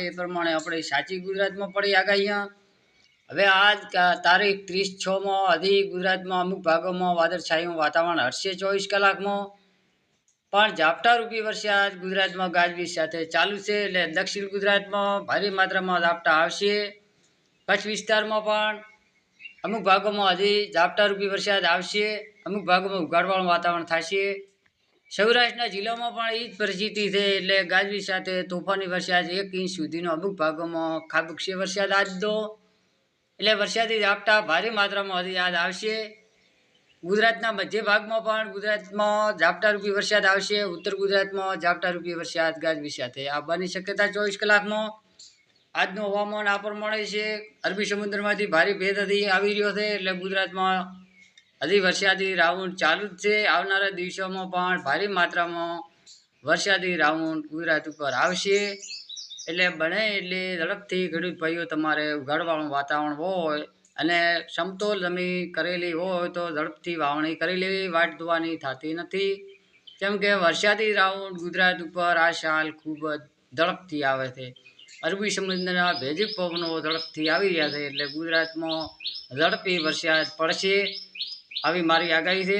એ પ્રમાણે આપણે સાચી ગુજરાતમાં પડી આગાહીਆਂ હવે આજ તારીખ ત્રીસ છમાં હજી ગુજરાતમાં અમુક ભાગોમાં વાદળછાયું વાતાવરણ હશે ચોવીસ કલાકમાં. પણ ઝાપટારૂપી વરસાદ ગુજરાતમાં ગાજવીજ સાથે ચાલુ છે એટલે દક્ષિણ ગુજરાતમાં ભારે માત્રામાં ઝાપટા આવશે. કચ્છ વિસ્તારમાં પણ અમુક ભાગોમાં હજી ઝાપટા રૂપી વરસાદ આવશે. અમુક ભાગોમાં ઉઘાડવાળું વાતાવરણ થશે. સૌરાષ્ટ્રના જિલ્લામાં પણ એ જ પરિસ્થિતિ છે. એટલે ગાજવીજ સાથે તોફાની વરસાદ એક ઇંચ સુધીનો અમુક ભાગોમાં ખાબકશે વરસાદ આજનો એટલે વરસાદી ઝાપટા ભારે માત્રામાં આજ આવશે. ગુજરાતના મધ્ય ભાગમાં પણ ગુજરાતમાં ઝાપટારૂપી વરસાદ આવશે. ઉત્તર ગુજરાતમાં ઝાપટારૂપી વરસાદ ગાજવીજ સાથે આવવાની શક્યતા ચોવીસ કલાકમાં. આજનું હવામાન આ પ્રમાણે છે. અરબી સમુદ્રમાંથી ભારે ભેદ હતી આવી રહ્યો છે. એટલે ગુજરાતમાં હજી વરસાદી રાઉન્ડ ચાલુ જ છે. આવનારા દિવસોમાં પણ ભારે માત્રામાં વરસાદી રાઉન્ડ ગુજરાત ઉપર આવશે. એટલે બને એટલે ઝડપથી ખેડૂત ભાઈઓ તમારે ઉગાડવાનું વાતાવરણ હોય અને સમતોલ જમીન કરેલી હોય તો ઝડપથી વાવણી કરી લેવી. વાટ ધોવાની થતી નથી. કેમ કે વરસાદી રાઉન્ડ ગુજરાત ઉપર આ સાલ ખૂબ જ ઝડપથી આવે છે. અરબી સમુદ્રના ભેજી પવનો ઝડપથી આવી રહ્યા છે. એટલે ગુજરાતમાં ઝડપી વરસાદ પડશે. આવી મારી આગાહી છે.